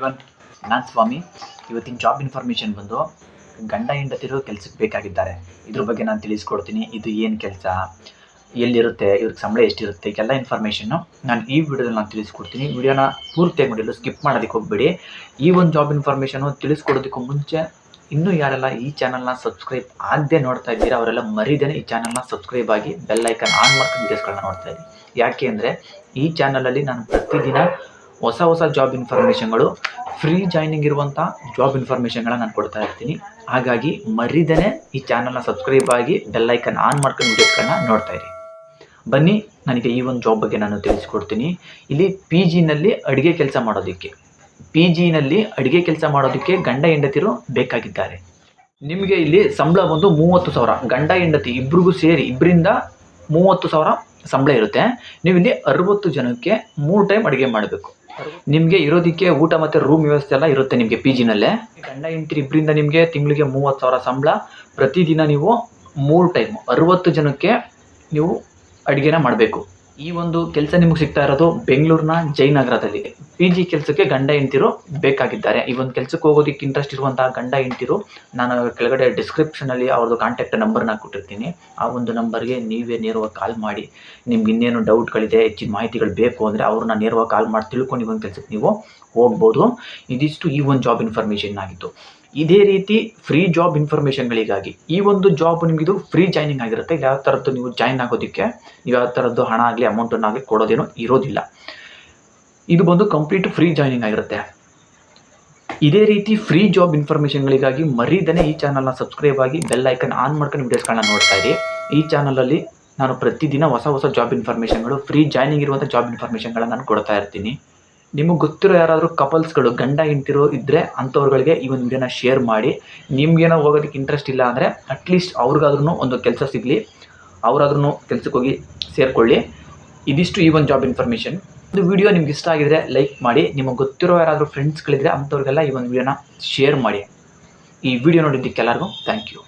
ನಾನು ಸ್ವಾಮಿ. ಇವತ್ತಿನ job information ಬಂದು ಗಂಡ ಹೆಂಡತಿರು ಕೆಲ್ಸಕ್ಕೆ ಬೇಕಾಗಿದ್ದಾರೆ. ಇದ್ರ ಬಗ್ಗೆ ನಾನು ತಿಳಿಸ್ಕೊಡ್ತೀನಿ. ಇದು ಏನು ಕೆಲಸ, ಎಲ್ಲಿರುತ್ತೆ, ಇವ್ರಿಗೆ ಸಂಬಳ ಎಷ್ಟಿರುತ್ತೆ ಎಲ್ಲ ಇನ್ಫಾರ್ಮೇಷನ್ನು ನಾನು ಈ ವಿಡಿಯೋದಲ್ಲಿ ನಾನು ತಿಳಿಸ್ಕೊಡ್ತೀನಿ. ವಿಡಿಯೋನ ಪೂರ್ತಿಯಾಗಿ ನೋಡಿಲ್ಲ ಸ್ಕಿಪ್ ಮಾಡೋದಕ್ಕೆ ಹೋಗ್ಬೇಡಿ. ಈ ಒಂದು ಜಾಬ್ ಇನ್ಫಾರ್ಮೇಷನು ತಿಳಿಸ್ಕೊಡೋದಕ್ಕೂ ಮುಂಚೆ ಇನ್ನೂ ಯಾರೆಲ್ಲ ಈ ಚಾನಲ್ನ ಸಬ್ಸ್ಕ್ರೈಬ್ ಆಗದೆ ನೋಡ್ತಾ ಇದ್ದೀರಾ, ಅವರೆಲ್ಲ ಮರಿದೇನೆ ಈ ಚಾನಲ್ನ ಸಬ್ಸ್ಕ್ರೈಬ್ ಆಗಿ ಬೆಲ್ ಐಕನ್ ಆನ್ ಮಾಡ್ಕೊಂಡು ವೀಡಿಯೋಸ್ಗಳನ್ನ ನೋಡ್ತಾ ಇದ್ದೀನಿ ಯಾಕೆ ಅಂದರೆ ಈ ಚಾನಲಲ್ಲಿ ನಾನು ಪ್ರತಿದಿನ ಹೊಸ ಹೊಸ ಜಾಬ್ ಇನ್ಫಾರ್ಮೇಷನ್ಗಳು ಫ್ರೀ ಜಾಯ್ನಿಂಗ್ ಇರುವಂಥ ಜಾಬ್ ಇನ್ಫಾರ್ಮೇಷನ್ಗಳನ್ನ ನಾನು ಕೊಡ್ತಾ ಇರ್ತೀನಿ. ಹಾಗಾಗಿ ಮರಿದೇನೆ ಈ ಚಾನಲ್ನ ಸಬ್ಸ್ಕ್ರೈಬ್ ಆಗಿ ಬೆಲ್ ಐಕನ್ ಆನ್ ಮಾಡ್ಕೊಂಡು ವಿಡಿಯೋಸ್ಗಳನ್ನ ನೋಡ್ತಾ ಇರಿ. ಬನ್ನಿ, ನನಗೆ ಈ ಒಂದು ಜಾಬ್ ಬಗ್ಗೆ ನಾನು ತಿಳಿಸ್ಕೊಡ್ತೀನಿ. ಇಲ್ಲಿ ಪಿ ಜಿನಲ್ಲಿ ಅಡುಗೆ ಕೆಲಸ ಮಾಡೋದಕ್ಕೆ. ಪಿ ಜಿನಲ್ಲಿ ಅಡುಗೆ ಕೆಲಸ ಮಾಡೋದಕ್ಕೆ ಗಂಡ ಹೆಂಡತಿರು ಬೇಕಾಗಿದ್ದಾರೆ. ನಿಮಗೆ ಇಲ್ಲಿ ಸಂಬಳ ಬಂದು ಮೂವತ್ತು ಸಾವಿರ, ಗಂಡ ಹೆಂಡತಿ ಇಬ್ರಿಗೂ ಸೇರಿ ಇಬ್ಬರಿಂದ ಮೂವತ್ತು ಸಾವಿರ ಸಂಬಳ ಇರುತ್ತೆ. ನೀವು ಇಲ್ಲಿ ಅರವತ್ತು ಜನಕ್ಕೆ ಮೂರು ಟೈಮ್ ಅಡುಗೆ ಮಾಡಬೇಕು. ನಿಮಗೆ ಇರೋದಕ್ಕೆ ಊಟ ಮತ್ತು ರೂಮ್ ವ್ಯವಸ್ಥೆ ಎಲ್ಲ ಇರುತ್ತೆ ನಿಮಗೆ ಪಿ ಜಿನಲ್ಲೇ ಗಂಡ, ಹೆಂಡತಿ ಇಬ್ಬರಿಂದ ನಿಮಗೆ ತಿಂಗಳಿಗೆ ಮೂವತ್ತು ಸಾವಿರ ಸಂಬಳ. ಪ್ರತಿದಿನ ನೀವು ಮೂರು ಟೈಮ್ ಅರವತ್ತು ಜನಕ್ಕೆ ನೀವು ಅಡುಗೆನ ಮಾಡಬೇಕು. ಈ ಒಂದು ಕೆಲಸ ನಿಮಗೆ ಸಿಗ್ತಾ ಇರೋದು ಬೆಂಗಳೂರಿನ ಜಯನಗರದಲ್ಲಿ. ಪಿ ಜಿ ಕೆಲಸಕ್ಕೆ ಗಂಡ ಹೆಂಡ್ತಿರು ಬೇಕಾಗಿದ್ದಾರೆ. ಈ ಒಂದು ಕೆಲಸಕ್ಕೆ ಹೋಗೋದಕ್ಕೆ ಇಂಟ್ರೆಸ್ಟ್ ಇರುವಂತಹ ಗಂಡ ಹೆಂಡ್ತಿರು, ನಾನು ಕೆಳಗಡೆ ಡಿಸ್ಕ್ರಿಪ್ಷನಲ್ಲಿ ಅವ್ರದ್ದು ಕಾಂಟ್ಯಾಕ್ಟ್ ನಂಬರ್ನ ಕೊಟ್ಟಿರ್ತೀನಿ. ಆ ಒಂದು ನಂಬರ್ಗೆ ನೀವೇ ನೇರವಾಗಿ ಕಾಲ್ ಮಾಡಿ. ನಿಮ್ಗೆ ಇನ್ನೇನು ಡೌಟ್ಗಳಿದೆ ಹೆಚ್ಚಿನ ಮಾಹಿತಿಗಳು ಬೇಕು ಅಂದರೆ ಅವ್ರನ್ನ ನೇರವಾಗಿ ಕಾಲ್ ಮಾಡಿ ತಿಳ್ಕೊಂಡು ಈ ಒಂದು ಕೆಲಸಕ್ಕೆ ನೀವು ಹೋಗ್ಬೋದು. ಇದಿಷ್ಟು ಈ ಒಂದು ಜಾಬ್ ಇನ್ಫಾರ್ಮೇಷನ್ ಆಗಿತ್ತು ಇದೇ ರೀತಿ ಫ್ರೀ ಜಾಬ್ ಇನ್ಫಾರ್ಮೇಷನ್ಗಳಿಗಾಗಿ ಈ ಒಂದು ಜಾಬ್ ನಿಮಗಿದು ಫ್ರೀ ಜಾಯ್ನಿಂಗ್ ಆಗಿರುತ್ತೆ. ಯಾವ ಥರದ್ದು ನೀವು ಜಾಯ್ನ್ ಆಗೋದಕ್ಕೆ ನೀವು ಯಾವ ಥರದ್ದು ಹಣ ಆಗಲಿ ಅಮೌಂಟನ್ನಾಗಲಿ ಕೊಡೋದೇನೋ ಇರೋದಿಲ್ಲ. ಇದು ಬಂದು ಕಂಪ್ಲೀಟ್ ಫ್ರೀ ಜಾಯ್ನಿಂಗ್ ಆಗಿರುತ್ತೆ. ಇದೇ ರೀತಿ ಫ್ರೀ ಜಾಬ್ ಇನ್ಫಾರ್ಮೇಷನ್ಗಳಿಗಾಗಿ ಮರೀದನೆ ಈ ಚಾನಲ್ನ ಸಬ್ಸ್ಕ್ರೈಬ್ ಆಗಿ ಬೆಲ್ ಐಕನ್ ಆನ್ ಮಾಡ್ಕೊಂಡು ವೀಡಿಯೋಸ್ಗಳನ್ನ ನೋಡ್ತಾ ಇರಿ. ಈ ಚಾನಲಲ್ಲಿ ನಾನು ಪ್ರತಿದಿನ ಹೊಸ ಹೊಸ ಜಾಬ್ ಇನ್ಫಾರ್ಮೇಷನ್ಗಳು ಫ್ರೀ ಜಾಯ್ನಿಂಗ್ ಇರುವಂಥ ಜಾಬ್ ಇನ್ಫಾರ್ಮೇಷನ್ಗಳನ್ನ ನಾನು ಕೊಡ್ತಾ ಇರ್ತೀನಿ. ನಿಮಗೆ ಗೊತ್ತಿರೋ ಯಾರಾದರೂ ಕಪಲ್ಸ್ಗಳು ಗಂಡ ಹೆಂಡ್ತಿರು ಇದ್ದರೆ ಅಂಥವ್ರುಗಳಿಗೆ ಈ ಒಂದು ವಿಡಿಯೋನ ಶೇರ್ ಮಾಡಿ. ನಿಮ್ಗೇನೋ ಹೋಗೋದಕ್ಕೆ ಇಂಟ್ರೆಸ್ಟ್ ಇಲ್ಲ ಅಂದರೆ ಅಟ್ಲೀಸ್ಟ್ ಅವ್ರಿಗಾದ್ರೂ ಒಂದು ಕೆಲಸ ಸಿಗಲಿ. ಅವರಾದ್ರೂ ಕೆಲಸಕ್ಕೆ ಹೋಗಿ ಸೇರಿಕೊಳ್ಳಿ. ಇದಿಷ್ಟು ಈ ಒಂದು ಜಾಬ್ ಇನ್ಫಾರ್ಮೇಷನ್ ಒಂದು ವಿಡಿಯೋ ನಿಮ್ಗೆ ಇಷ್ಟ ಆಗಿದ್ರೆ ಲೈಕ್ ಮಾಡಿ. ನಿಮಗೆ ಗೊತ್ತಿರೋ ಯಾರಾದರೂ ಫ್ರೆಂಡ್ಸ್ಗಳಿದ್ರೆ ಅಂಥವ್ರಿಗೆಲ್ಲ ಈ ಒಂದು ವಿಡಿಯೋನ ಶೇರ್ ಮಾಡಿ. ಈ ವಿಡಿಯೋ ನೋಡಿದ್ದಕ್ಕೆಲ್ಲರಿಗೂ ಥ್ಯಾಂಕ್ ಯು